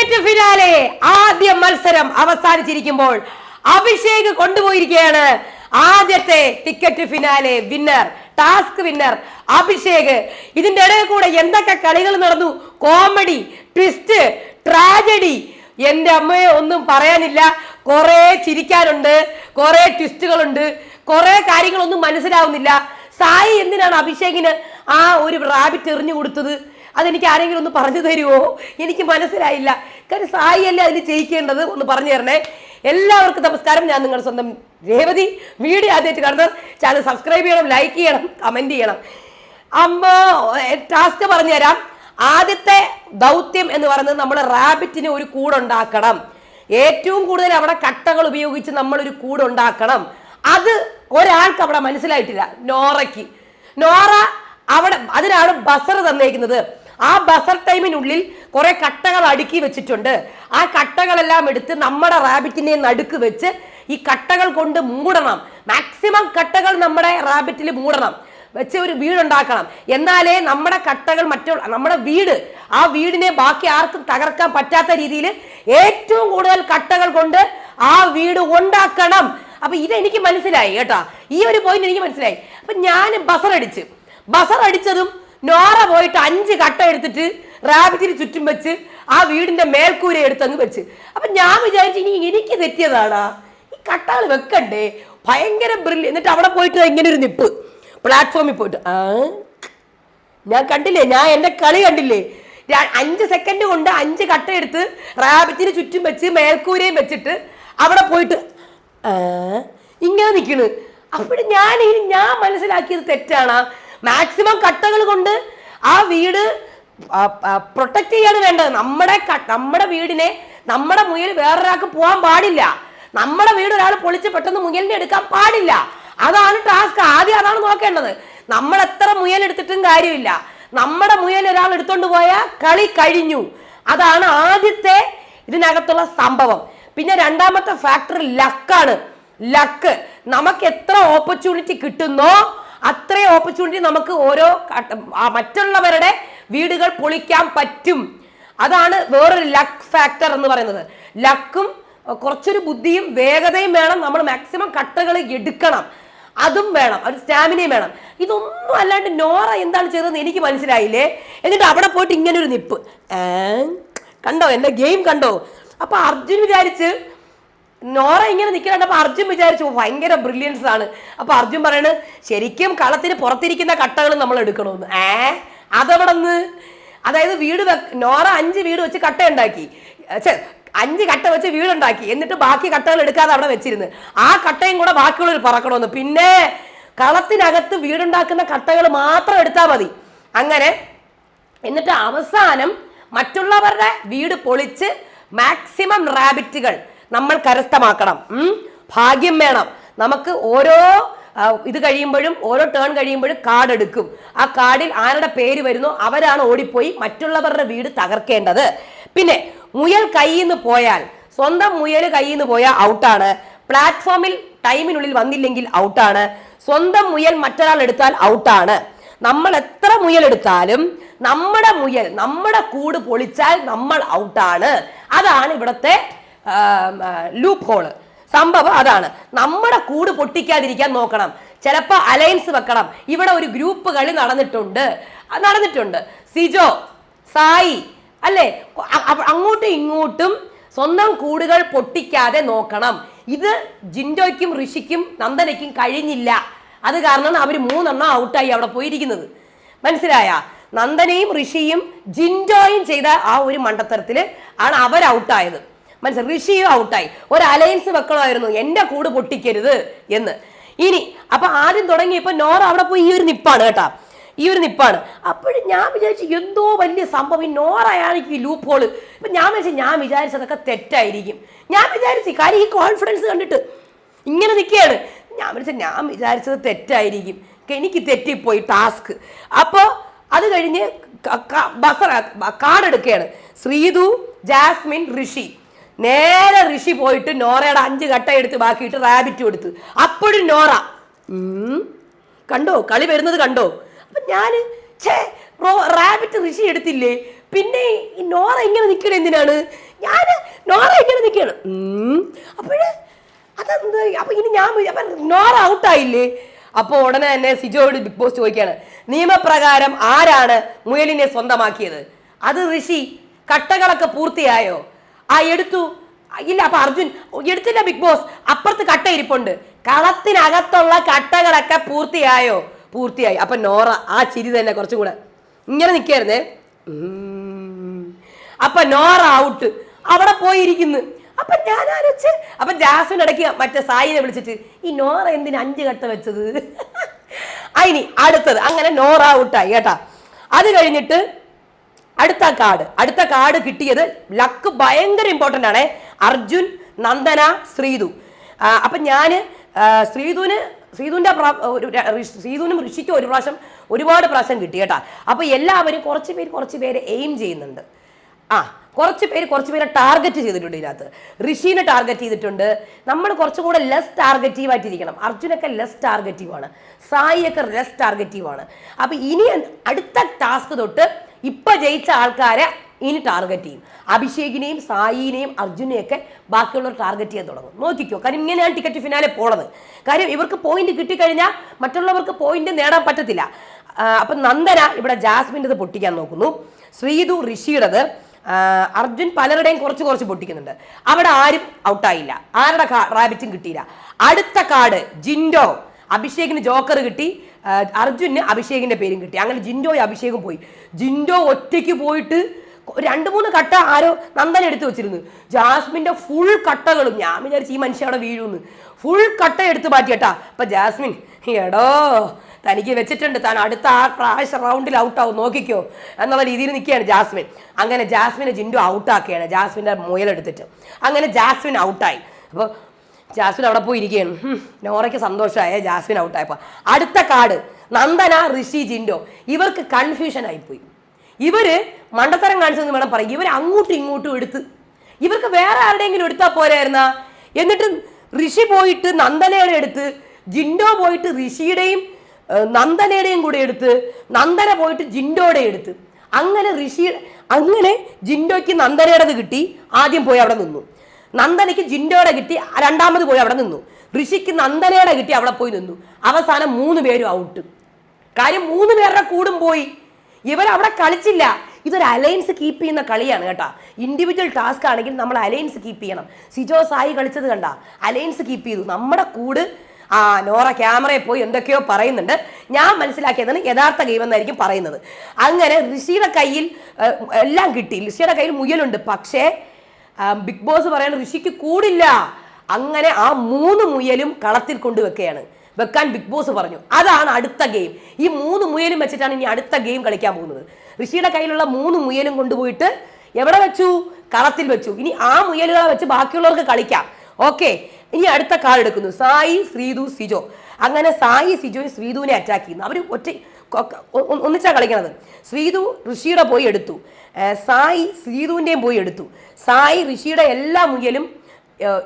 Ticket finale ആദ്യ മത്സരം അവസാനിച്ചിരിക്കുമ്പോൾ അഭിഷേക് കൊണ്ടുപോയിരിക്കുകയാണ്. ആദ്യത്തെ ticket finale winner task winner Abhishek. ഇതിന്റെ ഇടയിൽ കൂടെ എന്തൊക്കെ കളികൾ നടന്നു? കോമഡി ട്വിസ്റ്റ് ട്രാജഡി എന്റെ അമ്മയെ ഒന്നും പറയാനില്ല. കുറെ ചിരിക്കാനുണ്ട് കുറെ ട്വിസ്റ്റുകളുണ്ട് കുറെ കാര്യങ്ങളൊന്നും മനസ്സിലാവുന്നില്ല. സായി എന്തിനാണ് അഭിഷേകിന് ആ ഒരു റാബിറ്റ് എറിഞ്ഞു കൊടുത്തത്? അതെനിക്ക് ആരെങ്കിലും ഒന്ന് പറഞ്ഞു തരുമോ എനിക്ക് മനസ്സിലായില്ല. കാര്യം സായി അല്ലേ അതിന് ചെയ്യിക്കേണ്ടത് ഒന്ന് പറഞ്ഞു തരണേ. എല്ലാവർക്കും നമസ്കാരം. ഞാൻ നിങ്ങളുടെ സ്വന്തം രേവതി. വീഡിയോ ആദ്യമായിട്ട് കാണുന്നത് ചാനൽ സബ്സ്ക്രൈബ് ചെയ്യണം ലൈക്ക് ചെയ്യണം കമന്റ് ചെയ്യണം. അമ്മ ടാസ്ക് പറഞ്ഞു തരാം ആദ്യത്തെ ദൗത്യം എന്ന് പറയുന്നത് നമ്മൾ റാബിറ്റിന് ഒരു കൂടുണ്ടാക്കണം. ഏറ്റവും കൂടുതൽ അവിടെ കട്ടകൾ ഉപയോഗിച്ച് നമ്മളൊരു കൂടുണ്ടാക്കണം. അത് ഒരാൾക്ക് അവിടെ മനസ്സിലായിട്ടില്ല. നോറയ്ക്ക്. നോറ അവിടെ അതിനാണ് ബസർ തന്നേക്കുന്നത്. ആ ബസർ ടൈമിനുള്ളിൽ കുറെ കട്ടകൾ അടുക്കി വെച്ചിട്ടുണ്ട്. ആ കട്ടകളെല്ലാം എടുത്ത് നമ്മുടെ റാബിറ്റിനെ നടുക്ക് വെച്ച് ഈ കട്ടകൾ കൊണ്ട് മൂടണം. മാക്സിമം കട്ടകൾ നമ്മുടെ റാബിറ്റിൽ മൂടണം. വെച്ച് ഒരു വീടുണ്ടാക്കണം. എന്നാലേ നമ്മുടെ കട്ടകൾ മറ്റോ നമ്മുടെ വീട് ആ വീടിനെ ബാക്കി ആർക്കും തകർക്കാൻ പറ്റാത്ത രീതിയിൽ ഏറ്റവും കൂടുതൽ കട്ടകൾ കൊണ്ട് ആ വീട് ഉണ്ടാക്കണം. അപ്പൊ ഇതെനിക്ക് മനസ്സിലായി കേട്ടോ. ഈ ഒരു പോയിന്റ് എനിക്ക് മനസ്സിലായി. അപ്പൊ ഞാൻ ബസർ അടിച്ച്. ബസർ അടിച്ചതും നോറ പോയിട്ട് അഞ്ച് കട്ട എടുത്തിട്ട് റാബിറ്റിന് ചുറ്റും വെച്ച് ആ വീടിന്റെ മേൽക്കൂര എടുത്ത് അങ്ങ് വെച്ച്. അപ്പൊ ഞാൻ വിചാരിച്ചു ഇനി എനിക്ക് തെറ്റിയതാടാ. ഈ കട്ടകൾ വെക്കണ്ടേ? ഭയങ്കര ബ്രില്ല്. എന്നിട്ട് അവിടെ പോയിട്ട് ഇങ്ങനെ ഒരു നിപ്പ്. പ്ലാറ്റ്ഫോമിൽ പോയിട്ട് ആ? ഞാൻ കണ്ടില്ലേ? ഞാൻ എന്റെ കളി കണ്ടില്ലേ? അഞ്ച് സെക്കൻഡ് കൊണ്ട് അഞ്ച് കട്ട എടുത്ത് റാബിറ്റിന് ചുറ്റും വെച്ച് മേൽക്കൂരയും വെച്ചിട്ട് അവിടെ പോയിട്ട് ഇങ്ങനെ നിൽക്കണ് അപ്പോൾ ഞാൻ ഞാൻ മനസ്സിലാക്കിയത് തെറ്റാണ്. മാക്സിമം കട്ടകൾ കൊണ്ട് ആ വീട് പ്രൊട്ടക്ട് ചെയ്യാണ് വേണ്ടത്. നമ്മുടെ നമ്മുടെ വീടിനെ നമ്മുടെ മുയൽ വേറൊരാൾക്ക് പോകാൻ പാടില്ല. നമ്മുടെ വീട് ഒരാൾ പൊളിച്ച് പെട്ടെന്ന് മുയലിനെ എടുക്കാൻ പാടില്ല. അതാണ് ടാസ്ക് ആദ്യം അതാണ് നോക്കേണ്ടത്. നമ്മൾ എത്ര മുയൽ എടുത്തിട്ടും കാര്യമില്ല. നമ്മുടെ മുയൽ ഒരാൾ എടുത്തോണ്ട് പോയാൽ കളി കഴിഞ്ഞു. അതാണ് ആദ്യത്തെ ഇതിനകത്തുള്ള സംഭവം. പിന്നെ രണ്ടാമത്തെ ഫാക്ടർ ലക്കാണ് ലക്ക് നമുക്ക് എത്ര ഓപ്പർച്യൂണിറ്റി കിട്ടുന്നോ അത്രയും ഓപ്പർച്യൂണിറ്റി നമുക്ക് ഓരോ മറ്റുള്ളവരുടെ വീടുകൾ പൊളിക്കാൻ പറ്റും. അതാണ് വേറൊരു ലക്ക് ഫാക്ടർ എന്ന് പറയുന്നത്. ലക്കും കുറച്ചൊരു ബുദ്ധിയും വേഗതയും വേണം നമ്മൾ മാക്സിമം കട്ടകൾ എടുക്കണം. അതും വേണം ഒരു സ്റ്റാമിനയും വേണം. ഇതൊന്നും അല്ലാണ്ട് നോറ എന്താണ് ചെയ്തതെന്ന് എനിക്ക് മനസ്സിലായില്ലേ? എന്നിട്ട് അവിടെ പോയിട്ട് ഇങ്ങനെ ഒരു നിപ്പ്? കണ്ടോ? എന്റെ ഗെയിം കണ്ടോ? അപ്പൊ അർജുൻ വിചാരിച്ച് നോറ ഇങ്ങനെ നിൽക്കണ അപ്പൊ അർജുൻ വിചാരിച്ചു "ഓ, ഭയങ്കര ബ്രില്യൻസ് ആണ്. അപ്പൊ അർജുൻ പറയണ് ശരിക്കും കളത്തിന് പുറത്തിരിക്കുന്ന കട്ടകൾ നമ്മൾ എടുക്കണമെന്ന് ഏ? അതവിടെ നിന്ന് അതായത് വീട് നോറ അഞ്ച് വീട് വെച്ച് കട്ട ഉണ്ടാക്കി. അഞ്ച് കട്ട വെച്ച് വീടുണ്ടാക്കി. എന്നിട്ട് ബാക്കി കട്ടകൾ എടുക്കാതെ അവിടെ വെച്ചിരുന്നു. ആ കട്ടയും കൂടെ ബാക്കിയുള്ളവർ പറക്കണമെന്ന് പിന്നെ കളത്തിനകത്ത് വീടുണ്ടാക്കുന്ന കട്ടകൾ മാത്രം എടുത്താൽ മതി. അങ്ങനെ എന്നിട്ട് അവസാനം മറ്റുള്ളവരുടെ വീട് പൊളിച്ച് മാക്സിമം റാബിറ്റുകൾ നമ്മൾ കരസ്ഥമാക്കണം. ഭാഗ്യം വേണം. നമുക്ക് ഓരോ ഇത് കഴിയുമ്പോഴും ഓരോ ടേൺ കഴിയുമ്പോഴും കാർഡ് എടുക്കും. ആ കാർഡിൽ ആരുടെ പേര് വരുന്നു അവരാണ് ഓടിപ്പോയി മറ്റുള്ളവരുടെ വീട് തകർക്കേണ്ടത്. പിന്നെ മുയൽ കയ്യിൽ നിന്ന് പോയാൽ സ്വന്തം മുയൽ കയ്യിൽ നിന്ന് പോയാൽ ഔട്ടാണ് പ്ലാറ്റ്ഫോമിൽ ടൈമിനുള്ളിൽ വന്നില്ലെങ്കിൽ ഔട്ടാണ് സ്വന്തം മുയൽ മറ്റൊരാൾ എടുത്താൽ ഔട്ടാണ് നമ്മൾ എത്ര മുയൽ എടുത്താലും നമ്മുടെ മുയൽ നമ്മുടെ കൂട് പൊളിച്ചാൽ നമ്മൾ ഔട്ടാണ് അതാണ് ഇവിടുത്തെ ലൂപ്പ് ഹോൾ സംഭവം അതാണ്. നമ്മുടെ കൂട് പൊട്ടിക്കാതിരിക്കാൻ നോക്കണം. ചിലപ്പോൾ അലയൻസ് വെക്കണം. ഇവിടെ ഒരു ഗ്രൂപ്പ് കളി നടന്നിട്ടുണ്ട്. നടന്നിട്ടുണ്ട്. സിജോ സായി അല്ലേ? അങ്ങോട്ടും ഇങ്ങോട്ടും സ്വന്തം കൂടുകൾ പൊട്ടിക്കാതെ നോക്കണം. ഇത് ജിൻഡോയ്ക്കും ഋഷിക്കും നന്ദനയ്ക്കും കഴിഞ്ഞില്ല. അത് കാരണം അവർ മൂന്നെണ്ണം ഔട്ടായി അവിടെ പോയിരിക്കുന്നത്. മനസ്സിലായ? നന്ദനയും ഋഷിയും ജിൻഡോയും ചെയ്ത ആ ഒരു മണ്ടത്തരത്തിൽ ആണ് അവർ ഔട്ടായത്. മനസ്സിലായി ഋഷിയും ഔട്ടായി ഒരു അലയൻസ് വെക്കണമായിരുന്നു. എന്റെ കൂട് പൊട്ടിക്കരുത് എന്ന്. ഇനി അപ്പൊ ആദ്യം തുടങ്ങിയപ്പോൾ നോറ അവിടെ പോയി ഈ ഒരു നിപ്പാണ് കേട്ടാ. ഈ ഒരു നിപ്പാണ്. അപ്പോഴും ഞാൻ വിചാരിച്ചു എന്തോ വലിയ സംഭവം. ഈ നോറയാണെങ്കിൽ ഈ ലൂപ്പ് ഹോൾ ഇപ്പൊ ഞാൻ വിചാരിച്ചു ഞാൻ വിചാരിച്ചതൊക്കെ തെറ്റായിരിക്കും. ഞാൻ വിചാരിച്ചു കാര്യം ഈ കോൺഫിഡൻസ് കണ്ടിട്ട് ഇങ്ങനെ നിൽക്കുകയാണ്. ഞാൻ വിചാരിച്ചു ഞാൻ വിചാരിച്ചത് തെറ്റായിരിക്കും. എനിക്ക് തെറ്റിപ്പോയി ടാസ്ക് അപ്പോൾ അത് കഴിഞ്ഞ് ക- കാർഡ് എടുക്കുകയാണ്. ശ്രീതു ജാസ്മിൻ ഋഷി. നേരെ ഋഷി പോയിട്ട് നോറയുടെ അഞ്ച് കട്ട എടുത്ത് ബാക്കിയിട്ട് റാബിറ്റ് കൊടുത്ത്. അപ്പോഴും നോറ കണ്ടോ? കളി വരുന്നത് കണ്ടോ? അപ്പൊ ഞാൻ ഛേ റാബിറ്റ് ഋഷി എടുത്തില്ലേ? പിന്നെ ഈ നോറ ഇങ്ങനെ നിൽക്കണ എന്തിനാണ്? ഞാൻ നോറ ഇങ്ങനെ നിൽക്കണം അപ്പോഴ് അതെന്ത്? അപ്പൊ ഇനി ഞാൻ അപ്പൊ നോറ ഔട്ടായില്ലേ അപ്പോൾ ഉടനെ തന്നെ സിജോയോട് ബിഗ് ബോസ് ചോദിക്കുകയാണ് നിയമപ്രകാരം ആരാണ് മുയലിനെ സ്വന്തമാക്കിയത്? അത് ഋഷി കട്ടകളൊക്കെ പൂർത്തിയായോ? ആ എടുത്തു. ഇല്ല അപ്പൊ അർജുൻ എടുത്തില്ല ബിഗ് ബോസ്. അപ്പുറത്ത് കട്ട ഇരിപ്പുണ്ട് കളത്തിനകത്തുള്ള കട്ടകളൊക്കെ പൂർത്തിയായോ? പൂർത്തിയായി. അപ്പൊ നോറ ആ ചിരി തന്നെ കുറച്ചും കൂടെ ഇങ്ങനെ നിൽക്കായിരുന്നേ അപ്പൊ നോറ ഔട്ട്. അവിടെ പോയിരിക്കുന്നു. അപ്പൊ ഞാൻ ആലോചിച്ച് അപ്പൊ ജാസ്മിൻ ഇടയ്ക്ക് മറ്റേ സായിനെ വിളിച്ചിട്ട് ഈ നോറ എന്തിന് അഞ്ച് കട്ട വെച്ചത്? അതിനി അടുത്തത്. അങ്ങനെ നോറ ഔട്ടായി കേട്ടാ. അത് കഴിഞ്ഞിട്ട് അടുത്ത കാർഡ്. അടുത്ത കാർഡ് കിട്ടിയത് ലക്ക് ഭയങ്കര ഇമ്പോർട്ടന്റ് ആണ്. അർജുൻ നന്ദന ശ്രീതു. അപ്പം ഞാൻ ശ്രീതുവിന് ശ്രീതുവിന്റെ ശ്രീതുവിനും ഋഷിക്കും ഒരു പ്രാവശ്യം ഒരുപാട് പ്രാവശ്യം കിട്ടി കേട്ടാ. അപ്പോൾ എല്ലാവരും കുറച്ച് പേര് കുറച്ച് പേര് എയിം ചെയ്യുന്നുണ്ട്. ആ കുറച്ച് പേര് കുറച്ച് പേരെ ടാർഗറ്റ് ചെയ്തിട്ടുണ്ട് ഇതിനകത്ത്. ഋഷീനെ ടാർഗറ്റ് ചെയ്തിട്ടുണ്ട്. നമ്മൾ കുറച്ചും കൂടെ ലെസ് ടാർഗറ്റീവ് ആയിട്ടിരിക്കണം. അർജുനൊക്കെ ലെസ് ടാർഗറ്റീവ് ആണ്. സായിയൊക്കെ ലെസ് ടാർഗറ്റീവ് ആണ്. അപ്പൊ ഇനി അടുത്ത ടാസ്ക് തൊട്ട് ഇപ്പൊ ജയിച്ച ആൾക്കാരെ ഇനി ടാർഗറ്റ് ചെയ്യും. അഭിഷേകിനെയും സായിനെയും അർജുനെയൊക്കെ ബാക്കിയുള്ളവർ ടാർഗറ്റ് ചെയ്യാൻ തുടങ്ങും. നോക്കിക്കോ കാര്യം ഇങ്ങനെയാണ് ടിക്കറ്റ് ഫിനാലെ പോണത്. കാര്യം ഇവർക്ക് പോയിന്റ് കിട്ടിക്കഴിഞ്ഞാൽ മറ്റുള്ളവർക്ക് പോയിന്റ് നേടാൻ പറ്റത്തില്ല. അപ്പൊ നന്ദന ഇവിടെ ജാസ്മിന്റെത് പൊട്ടിക്കാൻ നോക്കുന്നു. ശ്രീതു ഋഷിയുടേത് അർജുൻ പലരുടെയും കുറച്ച് കുറച്ച് പൊട്ടിക്കുന്നുണ്ട്. അവിടെ ആരും ഔട്ടായില്ല ആരുടെ റാബിറ്റും കിട്ടിയില്ല. അടുത്ത കാർഡ് ജിൻഡോ. അഭിഷേകിന് ജോക്കർ കിട്ടി അർജുന് അഭിഷേകിന്റെ പേരും കിട്ടി. അങ്ങനെ ജിൻഡോയും അഭിഷേകും പോയി. ജിൻഡോ ഒറ്റയ്ക്ക് പോയിട്ട് രണ്ട് മൂന്ന് കട്ട ആരോ നന്ദൻ എടുത്തു വെച്ചിരുന്നു. ജാസ്മിന്റെ ഫുൾ കട്ടകളും ഞാൻ വിചാരിച്ചു ഈ മനുഷ്യ അവിടെ വീഴുന്നു. ഫുൾ കട്ട എടുത്ത് മാറ്റിയട്ടാ. അപ്പൊ ജാസ്മിൻ എടോ തനിക്ക് വെച്ചിട്ടുണ്ട്. താൻ അടുത്ത ആ പ്രാവശ്യം റൗണ്ടിൽ ഔട്ടാവും നോക്കിക്കോ. എന്നുള്ള രീതിയിൽ നിൽക്കുകയാണ് ജാസ്മിൻ. അങ്ങനെ ജാസ്മിനെ ജിൻഡു ഔട്ടാക്കുകയാണ് ജാസ്മിന്റെ മുയലെടുത്തിട്ട്. അങ്ങനെ ജാസ്മിൻ ഔട്ടായി അപ്പോൾ ജാസ്മിൻ അവിടെ പോയി ഇരിക്കുകയാണ് നോറയ്ക്ക് സന്തോഷമായ ജാസ്മിൻ ഔട്ടായപ്പോൾ അടുത്ത കാർഡ് നന്ദന ഋഷി ജിൻഡോ. ഇവർക്ക് കൺഫ്യൂഷൻ ആയിപ്പോയി. ഇവർ മണ്ടത്തരം കാണിച്ചെന്ന് വേണം പറയും ഇവർ അങ്ങോട്ടും ഇങ്ങോട്ടും എടുത്ത്. ഇവർക്ക് വേറെ ആരുടെയെങ്കിലും എടുത്താൽ പോരായിരുന്ന? എന്നിട്ട് ഋഷി പോയിട്ട് നന്ദനയുടെ എടുത്ത് ജിൻഡോ പോയിട്ട് ഋഷിയുടെയും നന്ദനയുടെയും കൂടെ എടുത്ത് നന്ദന പോയിട്ട് ജിൻഡോയുടെ എടുത്ത്. അങ്ങനെ ഋഷി അങ്ങനെ ജിൻഡോയ്ക്ക് നന്ദനയുടേത് കിട്ടി. ആദ്യം പോയി അവിടെ നിന്നു. നന്ദനയ്ക്ക് ജിൻഡോയുടെ കിട്ടി രണ്ടാമത് പോയി അവിടെ നിന്നു. ഋഷിക്ക് നന്ദനയുടെ കിട്ടി അവിടെ പോയി നിന്നു. അവസാനം മൂന്ന് പേരും ഔട്ട് കാര്യം മൂന്ന് പേരുടെ കൂടും പോയി. ഇവരവിടെ കളിച്ചില്ല. ഇതൊരു അലയൻസ് കീപ്പ് ചെയ്യുന്ന കളിയാണ് കേട്ടോ. ഇൻഡിവിജ്വൽ ടാസ്ക് ആണെങ്കിൽ നമ്മൾ അലയൻസ് കീപ്പ് ചെയ്യണം. സിജോ സായി കളിച്ചത് കണ്ട? അലയൻസ് കീപ്പ് ചെയ്തു. നമ്മുടെ കൂട് ആ നോറ ക്യാമറയിൽ പോയി എന്തൊക്കെയോ പറയുന്നുണ്ട്. ഞാൻ മനസ്സിലാക്കിയതാണ് യഥാർത്ഥ ഗെയിം എന്നായിരിക്കും പറയുന്നത്. അങ്ങനെ ഋഷിയുടെ കയ്യിൽ എല്ലാം കിട്ടി. ഋഷിയുടെ കയ്യിൽ മുയലുണ്ട്. പക്ഷേ ബിഗ് ബോസ് പറയണ ഋഷിക്ക് കൂടില്ല. അങ്ങനെ ആ മൂന്ന് മുയലും കളത്തിൽ കൊണ്ടുവെക്കുകയാണ്. വെക്കാൻ ബിഗ് ബോസ് പറഞ്ഞു. അതാണ് അടുത്ത ഗെയിം. ഈ മൂന്ന് മുയലും വെച്ചിട്ടാണ് ഇനി അടുത്ത ഗെയിം കളിക്കാൻ പോകുന്നത്. ഋഷിയുടെ കയ്യിലുള്ള മൂന്ന് മുയലും കൊണ്ടുപോയിട്ട് എവിടെ വെച്ചു? കളത്തിൽ വെച്ചു. ഇനി ആ മുയലുകളെ വെച്ച് ബാക്കിയുള്ളവർക്ക് കളിക്കാം. ഓക്കെ. ഇനി അടുത്ത കാർഡ് എടുക്കുന്നു. സായി ശ്രീതു സിജോ. അങ്ങനെ സായി സിജോയും ശ്രീതുവിനെ അറ്റാക്ക് ചെയ്യുന്നു. അവർ ഒറ്റ കൊ- ഒ- ഒ- ഒന്നിച്ചാ കളിക്കണത്. ശ്രീതു ഋഷിയുടെ പോയി എടുത്തു. സായി ശ്രീതുവിന്റെയും പോയി എടുത്തു. സായി ഋഷിയുടെ എല്ലാ മുയലും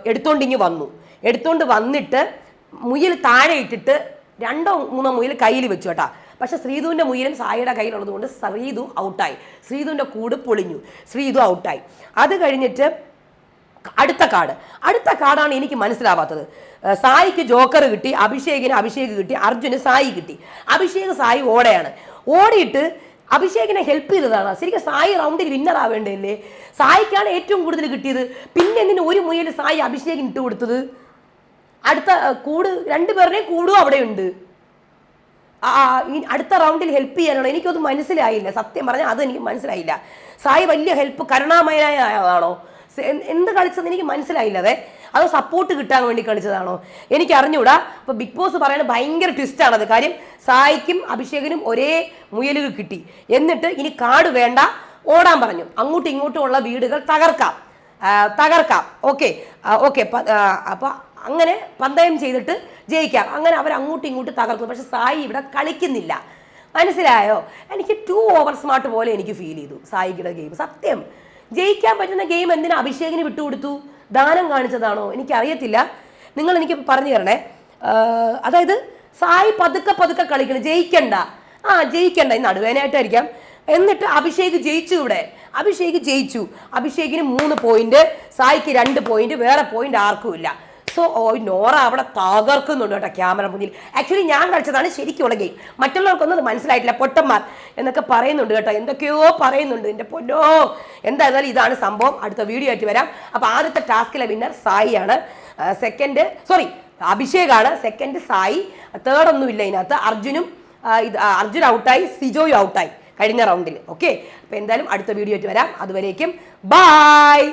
എടുത്തോണ്ട് ഇങ്ങ് വന്നു. എടുത്തോണ്ട് വന്നിട്ട് മുയൽ താഴെ ഇട്ടിട്ട് രണ്ടോ മൂന്നോ മുയൽ കയ്യിൽ വെച്ചു കേട്ടാ. പക്ഷെ ശ്രീതുവിന്റെ മുയലും സായിയുടെ കയ്യിലുള്ളത് കൊണ്ട് ശ്രീതു ഔട്ടായി. ശ്രീതുവിന്റെ കൂട് പൊളിഞ്ഞു. ശ്രീതു ഔട്ടായി. അത് കഴിഞ്ഞിട്ട് അടുത്ത കാർഡ് അടുത്ത കാർഡാണ് എനിക്ക് മനസ്സിലാവാത്തത്. സായിക്ക് ജോക്കർ കിട്ടി അഭിഷേകിന് അഭിഷേക് കിട്ടി അർജുന് സായി കിട്ടി. അഭിഷേക് സായി ഓടയാണ്. ഓടിയിട്ട് അഭിഷേകിനെ ഹെൽപ്പ് ചെയ്തതാണ്. ശരിക്കും സായി റൗണ്ടിൽ വിന്നർ ആവേണ്ടതല്ലേ? സായിക്കാണ് ഏറ്റവും കൂടുതൽ കിട്ടിയത്. പിന്നെ എന്തിന് ഒരു മുയൽ സായി അഭിഷേകിന് ഇട്ട് കൊടുത്തത്? അടുത്ത കൂട് രണ്ടുപേരുടെയും കൂടും അവിടെയുണ്ട്. അടുത്ത റൗണ്ടിൽ ഹെൽപ്പ് ചെയ്യാനാണ്? എനിക്കത് മനസ്സിലായില്ല. സത്യം പറഞ്ഞാൽ അത് എനിക്ക് മനസ്സിലായില്ല. സായി വലിയ ഹെൽപ്പ് കരുണാമയനായ ആളാണോ? എന്ത് കളിച്ചതെന്ന് എനിക്ക് മനസ്സിലായില്ല. അതെ അതോ സപ്പോർട്ട് കിട്ടാൻ വേണ്ടി കളിച്ചതാണോ എനിക്ക് അറിഞ്ഞൂടാ അപ്പൊ ബിഗ് ബോസ് പറയുന്നത് ഭയങ്കര ട്വിസ്റ്റാണത് കാര്യം സായിക്കും അഭിഷേകിനും ഒരേ മുയലുകൾ കിട്ടി. എന്നിട്ട് ഇനി കാട് വേണ്ട ഓടാൻ പറഞ്ഞു. അങ്ങോട്ടും ഇങ്ങോട്ടും ഉള്ള വീടുകൾ തകർക്കാം. തകർക്കാം. ഓക്കെ ഓക്കെ അപ്പൊ അങ്ങനെ പന്തയം ചെയ്തിട്ട് ജയിക്കാം. അങ്ങനെ അവർ അങ്ങോട്ടും ഇങ്ങോട്ടും തകർക്കും. പക്ഷെ സായി ഇവിടെ കളിക്കുന്നില്ല. മനസ്സിലായോ? എനിക്ക് ടു ഓവർ സ്മാർട്ട് പോലെ എനിക്ക് ഫീൽ ചെയ്തു സായിയുടെ ഗെയിം സത്യം. ജയിക്കാൻ പറ്റുന്ന ഗെയിം എന്തിനാ അഭിഷേകിന് വിട്ടുകൊടുത്തു? ദാനം കാണിച്ചതാണോ? എനിക്കറിയത്തില്ല. നിങ്ങൾ എനിക്ക് പറഞ്ഞു തരണേ. അതായത് സായി പതുക്കെ പതുക്കെ കളിക്കണം. ജയിക്കണ്ട. ആ ജയിക്കണ്ട. നടുവേനായിട്ടായിരിക്കാം. എന്നിട്ട് അഭിഷേക് ജയിച്ചു ഇവിടെ. അഭിഷേക് ജയിച്ചു. അഭിഷേകിന് മൂന്ന് പോയിന്റ് സായിക്ക് രണ്ട് പോയിന്റ് വേറെ പോയിന്റ് ആർക്കും ഇല്ല. സോ ഓ നോറ അവിടെ തകർക്കുന്നുണ്ട് കേട്ടോ ക്യാമറ മുന്നിൽ. ആക്ച്വലി ഞാൻ കളിച്ചതാണ് ശരിക്കുള്ള ഗെയിം മറ്റുള്ളവർക്കൊന്നും അത് മനസ്സിലായിട്ടില്ല. പൊട്ടന്മാർ എന്നൊക്കെ പറയുന്നുണ്ട് കേട്ടോ. എന്തൊക്കെയോ പറയുന്നുണ്ട്. എന്റെ പൊന്നോ എന്തായിരുന്നാലും ഇതാണ് സംഭവം. അടുത്ത വീഡിയോ ആയിട്ട് വരാം. അപ്പോൾ ആദ്യത്തെ ടാസ്കിലെ വിന്നർ സായിയാണ് സെക്കൻഡ് സോറി അഭിഷേകാണ് സെക്കൻഡ് സായി. തേർഡ് ഒന്നും ഇല്ല ഇതിനകത്ത്. അർജുനും ഇത് അർജുൻ ഔട്ടായി സിജോയും ഔട്ടായി കഴിഞ്ഞ റൗണ്ടിൽ ഓക്കെ അപ്പോൾ എന്തായാലും അടുത്ത വീഡിയോ ആയിട്ട് വരാം. അതുവരേക്കും ബായ്